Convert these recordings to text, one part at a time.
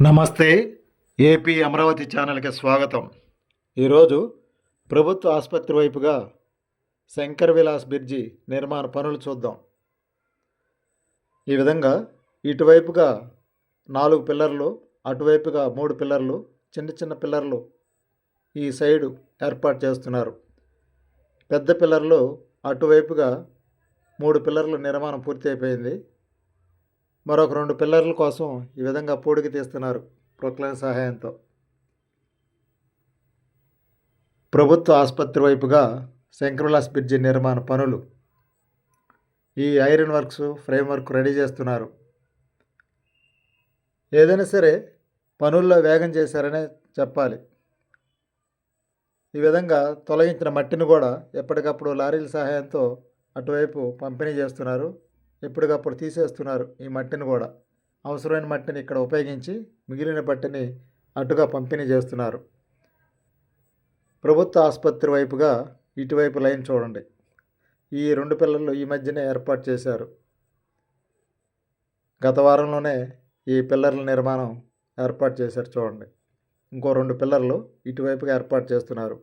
నమస్తే ఏపీ అమరావతి ఛానల్కి స్వాగతం. ఈరోజు ప్రభుత్వ ఆసుపత్రి వైపుగా శంకర్ విలాస్ బ్రిడ్జి నిర్మాణ పనులు చూద్దాం. ఈ విధంగా ఇటువైపుగా నాలుగు పిల్లర్లు అటువైపుగా మూడు పిల్లర్లు చిన్న చిన్న పిల్లర్లు ఈ సైడు ఏర్పాటు చేస్తున్నారు. పెద్ద పిల్లర్లు అటువైపుగా మూడు పిల్లర్లు నిర్మాణం పూర్తి అయిపోయింది మరొక రెండు పిల్లర్ల కోసం ఈ విధంగా పోడికి తీస్తున్నారు ప్రొక్లైన్ సహాయంతో. ప్రభుత్వ ఆసుపత్రి వైపుగా శంకరులాస్ బ్రిడ్జి నిర్మాణ పనులు. ఈ iron works frame work ready చేస్తున్నారు. ఏదైనా సరే పనుల్లో వేగం చేశారనే చెప్పాలి. ఈ విధంగా తొలగించిన మట్టిని కూడా ఎప్పటికప్పుడు లారీల సహాయంతో అటువైపు పంపిణీ చేస్తున్నారు. ఎప్పటికప్పుడు తీసేస్తున్నారు ఈ మట్టిని కూడా. అవసరమైన మట్టిని ఇక్కడ ఉపయోగించి మిగిలిన మట్టిని అటుగా పంపిణీ చేస్తున్నారు. ప్రభుత్వ ఆసుపత్రి వైపుగా ఇటువైపు లైన్ చూడండి. ఈ రెండు పిల్లలు ఈ మధ్యనే ఏర్పాటు చేశారు. గత వారంలోనే ఈ పిల్లర్ల నిర్మాణం ఏర్పాటు చేశారు చూడండి. ఇంకో రెండు పిల్లర్లు ఇటువైపుగా ఏర్పాటు చేస్తున్నారు.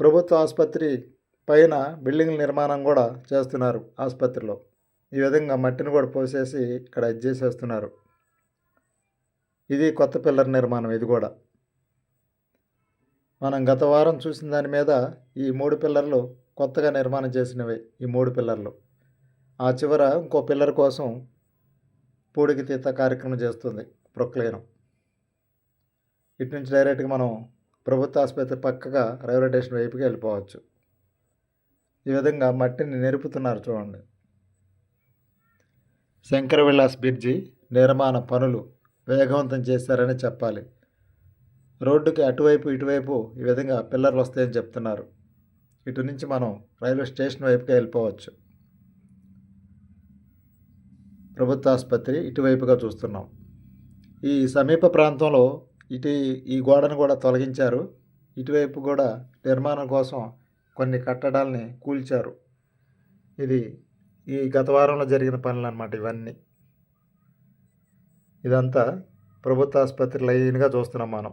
ప్రభుత్వ ఆసుపత్రి పైన బిల్డింగ్ నిర్మాణం కూడా చేస్తున్నారు ఆసుపత్రిలో. ఈ విధంగా మట్టిని కూడా పోసేసి ఇక్కడ ఇది చేసేస్తున్నారు. ఇది కొత్త పిల్లర్ నిర్మాణం ఇది కూడా. మనం గత వారం చూసిన దాని మీద ఈ మూడు పిల్లర్లు కొత్తగా నిర్మాణం చేసినవి ఈ మూడు పిల్లర్లు. ఆ చివర ఇంకో పిల్లర్ కోసం పూడికి తీత కార్యక్రమం చేస్తుంది ప్రొక్లేనం. ఇటు నుంచి డైరెక్ట్గా మనం ప్రభుత్వ ఆసుపత్రి పక్కగా రైల్వే స్టేషన్ వైపుకి వెళ్ళిపోవచ్చు. ఈ విధంగా మట్టిని నిరుపుతున్నారు చూడండి. శంకర విలాస్ బ్రిడ్జి నిర్మాణ పనులు వేగవంతం చేశారని చెప్పాలి. రోడ్డుకి అటువైపు ఇటువైపు ఈ విధంగా పిల్లర్లు వస్తాయని చెప్తున్నారు. ఇటు నుంచి మనం రైల్వే స్టేషన్ వైపుకి వెళ్ళిపోవచ్చు. ప్రభుత్వ ఆసుపత్రి ఇటువైపుగా చూస్తున్నాం. ఈ సమీప ప్రాంతంలో ఇటు ఈ గోడను కూడా తొలగించారు. ఇటువైపు కూడా నిర్మాణం కోసం కొన్ని కట్టడాల్ని కూల్చారు. ఇది ఈ గత వారంలో జరిగిన పనులు అనమాట ఇవన్నీ. ఇదంతా ప్రభుత్వ ఆసుపత్రి లైన్గా చూస్తున్నాం మనం.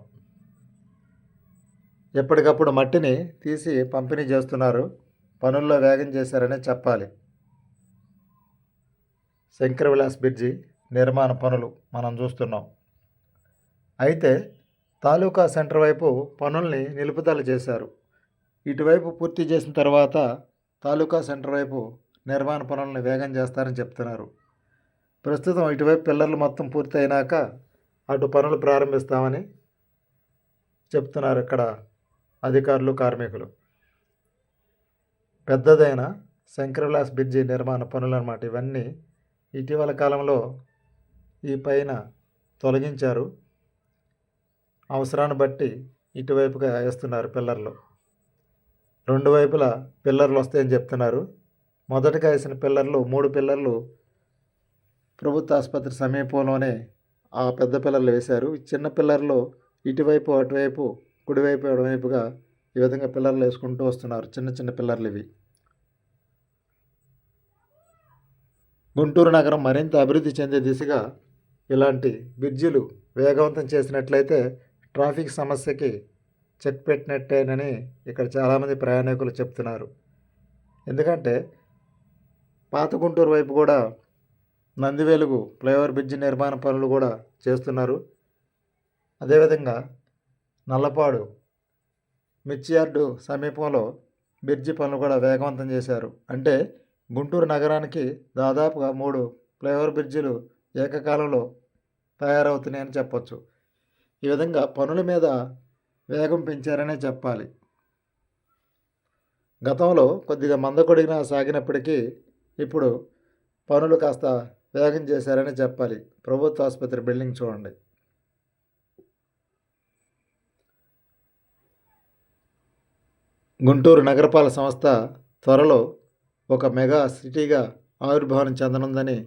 ఎప్పటికప్పుడు మట్టిని తీసి పంపిణీ చేస్తున్నారు. పనుల్లో వేగం చేశారనే చెప్పాలి. శంకర విలాస్ బ్రిడ్జి నిర్మాణ పనులు మనం చూస్తున్నాం. అయితే తాలూకా సెంటర్ వైపు పనుల్ని నిలుపుదల చేశారు. ఇటువైపు పూర్తి చేసిన తర్వాత తాలూకా సెంటర్ వైపు నిర్మాణ పనులను వేగం చేస్తారని చెప్తున్నారు. ప్రస్తుతం ఇటువైపు పిల్లర్లు మొత్తం పూర్తి అయినాక అటు పనులు ప్రారంభిస్తామని చెప్తున్నారు ఇక్కడ అధికారులు కార్మికులు. పెద్దదైన శంకరవిలాస్ బ్రిడ్జి నిర్మాణ పనులు అన్నమాట. ఇవన్నీ ఇటీవల కాలంలో ఈ పైన తొలగించారు. అవసరాన్ని బట్టి ఇటువైపుగా వేస్తున్నారు పిల్లర్లు. రెండు వైపులా పిల్లర్లు వస్తాయని చెప్తున్నారు. మొదటగా వేసిన పిల్లర్లు మూడు పిల్లర్లు ప్రభుత్వ ఆసుపత్రి సమీపంలోనే ఆ పెద్ద పిల్లర్లు వేశారు. చిన్న పిల్లర్లు ఇటువైపు అటువైపు కుడివైపు ఎడవైపుగా ఈ విధంగా పిల్లర్లు వేసుకుంటూ వస్తున్నారు. చిన్న చిన్న పిల్లర్లు ఇవి. గుంటూరు నగరం మరింత అభివృద్ధి చెందే దిశగా ఇలాంటి బ్రిడ్జిలు వేగవంతం చేసినట్లయితే ట్రాఫిక్ సమస్యకి చెక్ పెట్టినట్టేనని ఇక్కడ చాలామంది ప్రయాణికులు చెప్తున్నారు. ఎందుకంటే పాత గుంటూరు వైపు కూడా నందివేలుగు ఫ్లైఓవర్ బ్రిడ్జి నిర్మాణ పనులు కూడా చేస్తున్నారు. అదేవిధంగా నల్లపాడు మిర్చియార్డు సమీపంలో బ్రిడ్జి పనులు కూడా వేగవంతం చేశారు. అంటే గుంటూరు నగరానికి దాదాపుగా మూడు ఫ్లైఓవర్ బ్రిడ్జిలు ఏకకాలంలో తయారవుతున్నాయని చెప్పొచ్చు. ఈ విధంగా పనుల మీద వేగం పెంచారనే చెప్పాలి. గతంలో కొద్దిగా మందకొడిగినా సాగినప్పటికీ ఇప్పుడు పనులు కాస్త వేగం చేశారని చెప్పాలి. ప్రభుత్వ ఆసుపత్రి బిల్డింగ్ చూడండి. గుంటూరు నగరపాలక సంస్థ త్వరలో ఒక మెగా సిటీగా ఆవిర్భావం చెందనుందని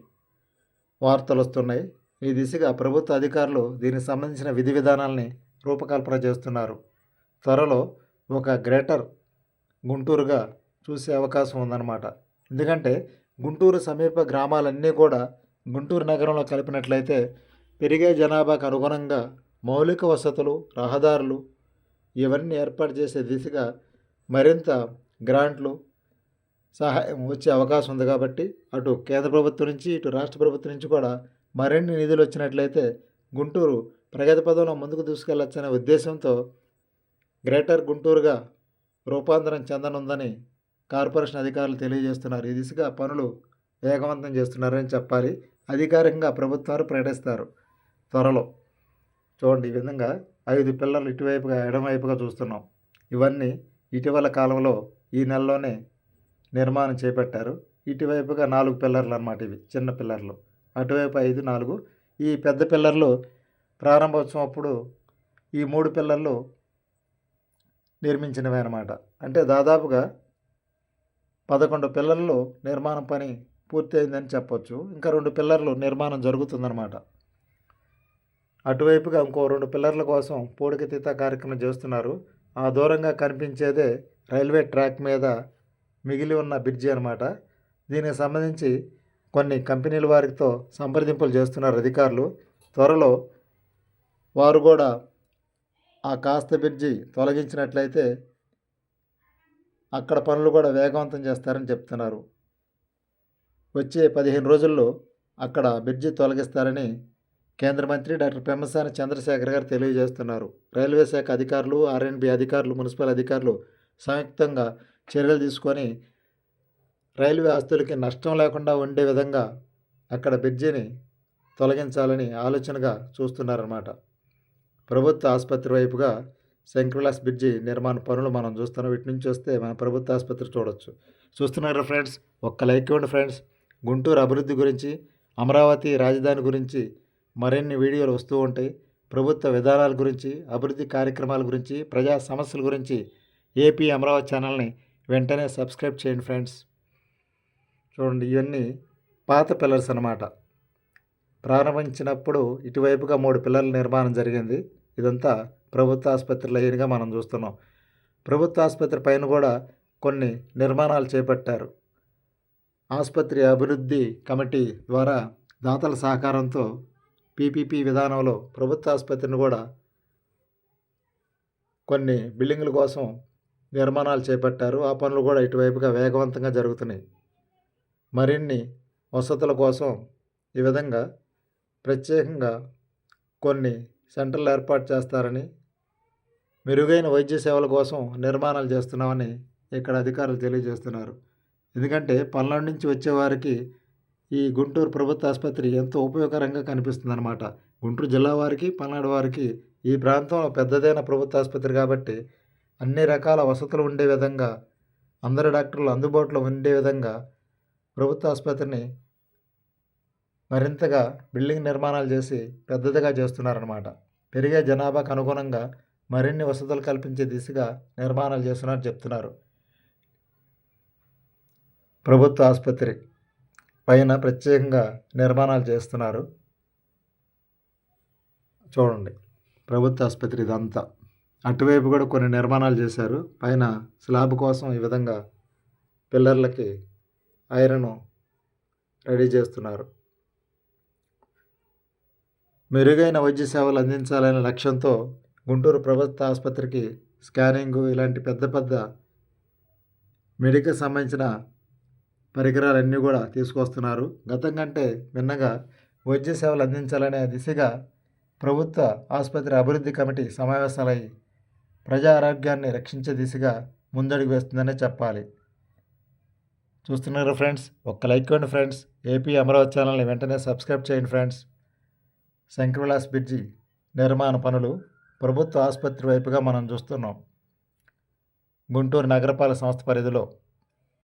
వార్తలు వస్తున్నాయి ఈ దిశగా ప్రభుత్వ అధికారులు దీనికి సంబంధించిన విధి విధానాల్ని రూపకల్పన చేస్తున్నారు. త్వరలో ఒక గ్రేటర్ గుంటూరుగా చూసే అవకాశం ఉందన్నమాట. ఎందుకంటే గుంటూరు సమీప గ్రామాలన్నీ కూడా గుంటూరు నగరంలో కలిపినట్లయితే పెరిగే జనాభాకు అనుగుణంగా మౌలిక వసతులు రహదారులు ఇవన్నీ ఏర్పాటు చేసే దిశగా మరింత గ్రాంట్లు సహాయం వచ్చే అవకాశం ఉంది కాబట్టి అటు కేంద్ర ప్రభుత్వం నుంచి ఇటు రాష్ట్ర ప్రభుత్వం నుంచి కూడా మరిన్ని నిధులు వచ్చినట్లయితే గుంటూరు ప్రగతి పదంలో ముందుకు తీసుకెళ్ళొచ్చనే ఉద్దేశంతో గ్రేటర్ గుంటూరుగా రూపాంతరం చెందనుందని కార్పొరేషన్ అధికారులు తెలియజేస్తున్నారు. ఈ దిశగా పనులు వేగవంతం చేస్తున్నారని చెప్పాలి. అధికారికంగా ప్రభుత్వాలు ప్రకటిస్తారు. త్వరలో. చూడండి ఈ విధంగా ఐదు పిల్లలు ఇటువైపుగా ఎడమవైపుగా చూస్తున్నాం. ఇవన్నీ ఇటీవల కాలంలో ఈ నెలలోనే నిర్మాణం చేపట్టారు. ఇటువైపుగా నాలుగు పిల్లర్లు అన్నమాట ఇవి. చిన్న పిల్లర్లు. అటువైపు ఐదు నాలుగు. ఈ పెద్ద పిల్లర్లు ప్రారంభోత్సవం అప్పుడు ఈ మూడు పిల్లర్లు నిర్మించినవి అన్నమాట. అంటే దాదాపుగా పదకొండు పిల్లర్లు నిర్మాణం పని పూర్తయిందని చెప్పొచ్చు. ఇంకా రెండు పిల్లర్లు నిర్మాణం జరుగుతుందన్నమాట. అటువైపుగా ఇంకో రెండు పిల్లర్ల కోసం పూడికతీత కార్యక్రమం చేస్తున్నారు. ఆ దూరంగా కనిపించేదే రైల్వే ట్రాక్ మీద మిగిలి ఉన్న బ్రిడ్జి అనమాట దీనికి సంబంధించి కొన్ని కంపెనీల వారితో సంప్రదింపులు చేస్తున్నారు అధికారులు. త్వరలో వారు కూడా ఆ కాస్త బ్రిడ్జి తొలగించినట్లయితే అక్కడ పనులు కూడా వేగవంతం చేస్తారని చెప్తున్నారు. వచ్చే పదిహేను రోజుల్లో అక్కడ బ్రిడ్జి తొలగిస్తారని కేంద్ర మంత్రి డాక్టర్ పెమ్మసాని చంద్రశేఖర్ గారు తెలియజేస్తున్నారు. రైల్వే శాఖ అధికారులు ఆర్ఎన్బి అధికారులు మున్సిపల్ అధికారులు సంయుక్తంగా చర్యలు తీసుకొని రైల్వే ఆస్తులకి నష్టం లేకుండా ఉండే విధంగా అక్కడ బ్రిడ్జిని తొలగించాలని ఆలోచనగా చూస్తున్నారన్నమాట. ప్రభుత్వ ఆసుపత్రి వైపుగా శంకర్లాస్ బ్రిడ్జి నిర్మాణ పనులు మనం చూస్తున్నాం. వీటి నుంచి వస్తే మన ప్రభుత్వ ఆసుపత్రి చూడొచ్చు. చూస్తున్నారు ఫ్రెండ్స్? ఒక్క లైక్ ఇవ్వండి ఫ్రెండ్స్. గుంటూరు అభివృద్ధి గురించి అమరావతి రాజధాని గురించి మరిన్ని వీడియోలు వస్తూ ఉంటాయి. ప్రభుత్వ విధానాల గురించి అభివృద్ధి కార్యక్రమాల గురించి ప్రజా సమస్యల గురించి ఏపీ అమరావతి ఛానల్ని వెంటనే సబ్స్క్రైబ్ చేయండి ఫ్రెండ్స్. చూడండి ఇవన్నీ పాత పిల్లర్స్ అన్నమాట. ప్రారంభించినప్పుడు ఇటువైపుగా మూడు పిల్లల నిర్మాణం జరిగింది. ఇదంతా ప్రభుత్వ ఆసుపత్రి లైన్గా మనం చూస్తున్నాం. ప్రభుత్వ ఆసుపత్రి పైన కూడా కొన్ని నిర్మాణాలు చేపట్టారు. ఆసుపత్రి అభివృద్ధి కమిటీ ద్వారా దాతల సహకారంతో పీపీపీ విధానంలో ప్రభుత్వ ఆసుపత్రిని కూడా కొన్ని బిల్డింగుల కోసం నిర్మాణాలు చేపట్టారు. ఆ పనులు కూడా ఇటువైపుగా వేగవంతంగా జరుగుతున్నాయి. మరిన్ని వసతుల కోసం ఈ విధంగా ప్రత్యేకంగా కొన్ని సెంటర్లు ఏర్పాటు చేస్తారని మెరుగైన వైద్య సేవల కోసం నిర్మాణాలు చేస్తున్నామని ఇక్కడ అధికారులు తెలియజేస్తున్నారు. ఎందుకంటే పల్నాడు నుంచి వచ్చేవారికి ఈ గుంటూరు ప్రభుత్వ ఆసుపత్రి ఎంతో ఉపయోగకరంగా కనిపిస్తుంది అనమాట గుంటూరు జిల్లా వారికి పల్నాడు వారికి ఈ ప్రాంతంలో పెద్దదైన ప్రభుత్వ ఆసుపత్రి కాబట్టి అన్ని రకాల వసతులు ఉండే విధంగా అందరు డాక్టర్లు అందుబాటులో ఉండే విధంగా ప్రభుత్వ ఆసుపత్రిని మరింతగా బిల్డింగ్ నిర్మాణాలు చేసి పెద్దదిగా చేస్తున్నారన్నమాట. పెరిగే జనాభాకు అనుగుణంగా మరిన్ని వసతులు కల్పించే దిశగా నిర్మాణాలు చేస్తున్నట్టు చెప్తున్నారు. ప్రభుత్వ ఆసుపత్రి పైన ప్రత్యేకంగా నిర్మాణాలు చేస్తున్నారు. చూడండి ప్రభుత్వ ఆసుపత్రి ఇదంతా. అటువైపు కూడా కొన్ని నిర్మాణాలు చేశారు. పైన స్లాబ్ కోసం ఈ విధంగా పిల్లర్లకి ఐరన్ రెడీ చేస్తున్నారు. మెరుగైన వైద్య సేవలు అందించాలనే లక్ష్యంతో గుంటూరు ప్రభుత్వ ఆసుపత్రికి స్కానింగ్ ఇలాంటి పెద్ద పెద్ద మెడికల్ సంబంధించిన పరికరాలన్నీ కూడా తీసుకొస్తున్నారు. గతం కంటే భిన్నగా వైద్య సేవలు అందించాలనే దిశగా ప్రభుత్వ ఆసుపత్రి అభివృద్ధి కమిటీ సమావేశాలై ప్రజా ఆరోగ్యాన్ని రక్షించే దిశగా ముందడుగు వేస్తుందనే చెప్పాలి. చూస్తున్నారు ఫ్రెండ్స్? ఒక్క లైక్ ఇవ్వండి ఫ్రెండ్స్. ఏపీ అమరావతి ఛానల్ని వెంటనే సబ్స్క్రైబ్ చేయండి ఫ్రెండ్స్. శంకర్విలాస్ బ్రిడ్జి నిర్మాణ పనులు ప్రభుత్వ ఆసుపత్రి వైపుగా మనం చూస్తున్నాం. గుంటూరు నగరపాలక సంస్థ పరిధిలో